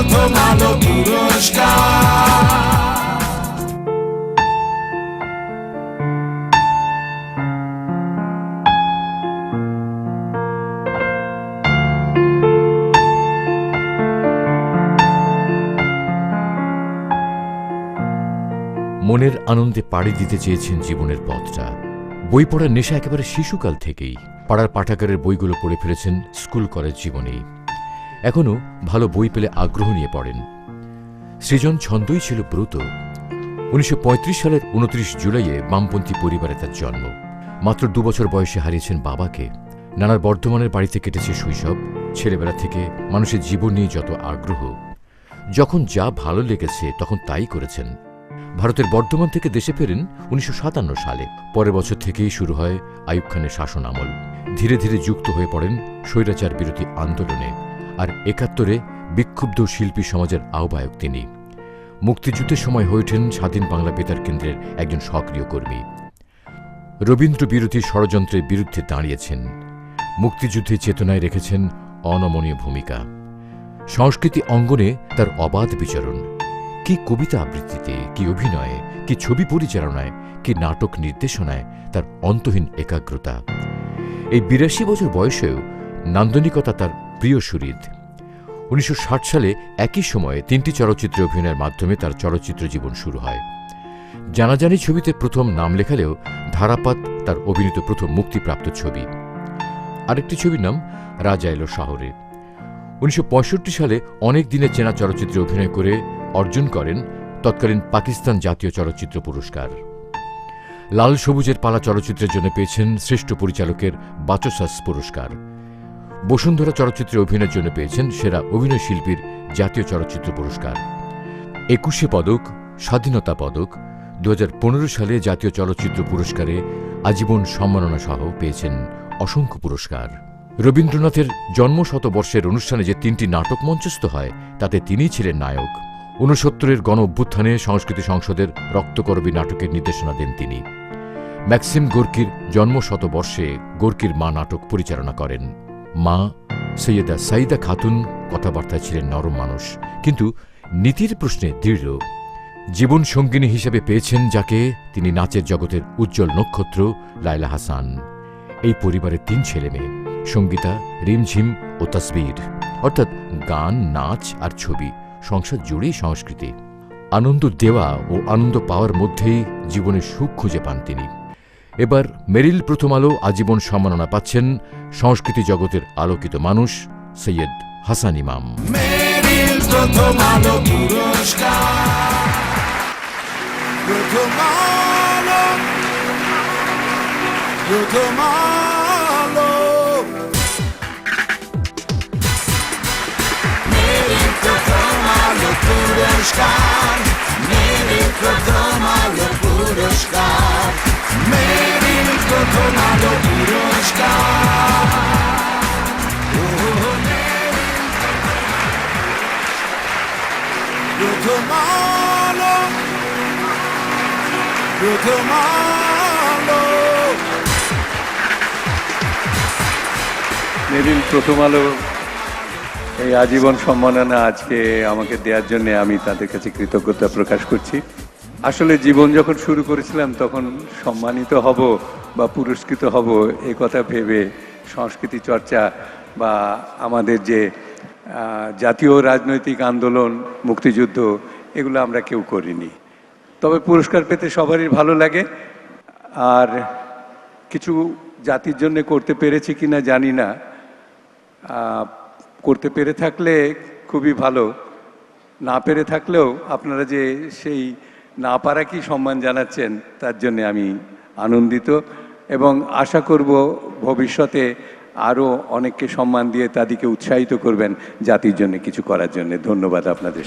মনের আনন্দে পাড়ি দিতে চেয়েছেন জীবনের পথটা। বই পড়ার নেশা একেবারে শিশুকাল থেকেই। পাড়ার পাঠাগারের বইগুলো পড়ে ফেলেছেন স্কুল কলেজ জীবনেই। এখনও ভালো বই পেলে আগ্রহ নিয়ে পড়েন। সৃজন ছন্দই ছিল ব্রত। উনিশশো পঁয়ত্রিশ সালের উনত্রিশ জুলাইয়ে বামপন্থী পরিবারে তার জন্ম। মাত্র দু বছর বয়সে হারিয়েছেন বাবাকে। নানার বর্ধমানের বাড়িতে কেটেছে শৈশব। ছেলেবেলা থেকে মানুষের জীবন নিয়ে যত আগ্রহ, যখন যা ভালো লেগেছে তখন তাই করেছেন। ভারতের বর্ধমান থেকে দেশে ফেরেন উনিশশো সাতান্ন সালে। পরের বছর থেকেই শুরু হয় আইয়ুব খানের শাসন আমল। ধীরে ধীরে যুক্ত হয়ে পড়েন স্বৈরাচার বিরোধী আন্দোলনে। আর একাত্তরে বিক্ষুব্ধ শিল্পী সমাজের আহ্বায়ক তিনি। মুক্তিযুদ্ধের সময় হয়ে ওঠেন স্বাধীন বাংলা বেতার কেন্দ্রের একজন সক্রিয় কর্মী। রবীন্দ্র বিরোধী ষড়যন্ত্রের বিরুদ্ধে দাঁড়িয়েছেন। মুক্তিযুদ্ধে চেতনায় রেখেছেন অনমনীয় ভূমিকা। সংস্কৃতি অঙ্গনে তার অবাধ বিচরণ। কি কবিতা আবৃত্তিতে, কি অভিনয়ে, কি ছবি পরিচালনায়, কি নাটক নির্দেশনায় তার অন্তহীন একাগ্রতা। এই বিরাশি বছর বয়সেও নান্দনিকতা তার প্রিয় সুরিদ উনিশশো ষাট সালে একই সময়ে তিনটি চলচ্চিত্রে অভিনয়ের মাধ্যমে তার চলচ্চিত্র জীবন শুরু হয়। জানাজানি ছবিতে প্রথম নাম লেখালেও ধারাপাত তার অভিনীত প্রথম মুক্তিপ্রাপ্ত ছবি। আরেকটি ছবির নাম রাজা এলো শহরে। উনিশশো পঁয়ষট্টি সালে অনেক দিনের চেনা চলচ্চিত্রে অভিনয় করে অর্জন করেন তৎকালীন পাকিস্তান জাতীয় চলচ্চিত্র পুরস্কার। লাল সবুজের পালা চলচ্চিত্রের জন্য পেয়েছেন শ্রেষ্ঠ পরিচালকের বাচসাস পুরস্কার। বসুন্ধরা চলচ্চিত্রে অভিনয়ের জন্য পেয়েছেন সেরা অভিনয় শিল্পীর জাতীয় চলচ্চিত্র পুরস্কার। একুশে পদক, স্বাধীনতা পদক দু হাজার পনেরো সালে জাতীয় চলচ্চিত্র পুরস্কারে আজীবন সম্মাননা সহ পেয়েছেন অসংখ্য পুরস্কার। রবীন্দ্রনাথের জন্মশতবর্ষের অনুষ্ঠানে যে তিনটি নাটক মঞ্চস্থ হয়, তাতে তিনিই ছিলেন নায়ক। ঊনসত্তরের গণ অভ্যুত্থানে সংস্কৃতি সংসদের রক্তকরবী নাটকের নির্দেশনা দেন তিনি। ম্যাক্সিম গোর্কির জন্মশতবর্ষে গোর্কির মা নাটক পরিচালনা করেন। মা সৈয়দা সাইদা খাতুন কথাবার্তায় ছিলেন নরম মানুষ। কিন্তু নীতির প্রশ্নে দৃঢ়। জীবন সঙ্গিনী হিসেবে পেয়েছেন যাকে তিনি নাচের জগতের উজ্জ্বল নক্ষত্র লাইলা হাসান। এই পরিবারের তিন ছেলে মেয়ে, সঙ্গীতা, রিমঝিম ও তসবির। অর্থাৎ গান, নাচ আর ছবি, সংসার জুড়েই সংস্কৃতি। আনন্দ দেওয়া ও আনন্দ পাওয়ার মধ্যেই জীবনে সুখ খুঁজে পান তিনি। এবার মেরিল প্রথম আলো আজীবন সম্মাননা পাচ্ছেন সংস্কৃতি জগতের আলোকিত মানুষ সৈয়দ হাসান ইমাম। পুরস্কার। পুরস্কার প্রথম আলো প্রথম আলো এই আজীবন সম্মাননা আজকে আমাকে দেওয়ার জন্য আমি তাদের কাছে কৃতজ্ঞতা প্রকাশ করছি। আসলে জীবন যখন শুরু করেছিলাম, তখন সম্মানিত হব বা পুরস্কৃত হব এ কথা ভেবে সংস্কৃতি চর্চা বা আমাদের যে জাতীয় রাজনৈতিক আন্দোলন, মুক্তিযুদ্ধ, এগুলো আমরা কেউ করিনি। তবে পুরস্কার পেতে সবারই ভালো লাগে। আর কিছু জাতির জন্য করতে পেরেছি কিনা জানি না। করতে পেরে থাকলে খুবই ভালো। না পেরে থাকলেও আপনারা যে সেই না পারাকেই সম্মান জানাচ্ছেন, তার জন্য আমি আনন্দিত। এবং আশা করব ভবিষ্যতে আরও অনেককে সম্মান দিয়ে তাদেরকে উৎসাহিত করবেন জাতির জন্য কিছু করার জন্য। ধন্যবাদ আপনাদের।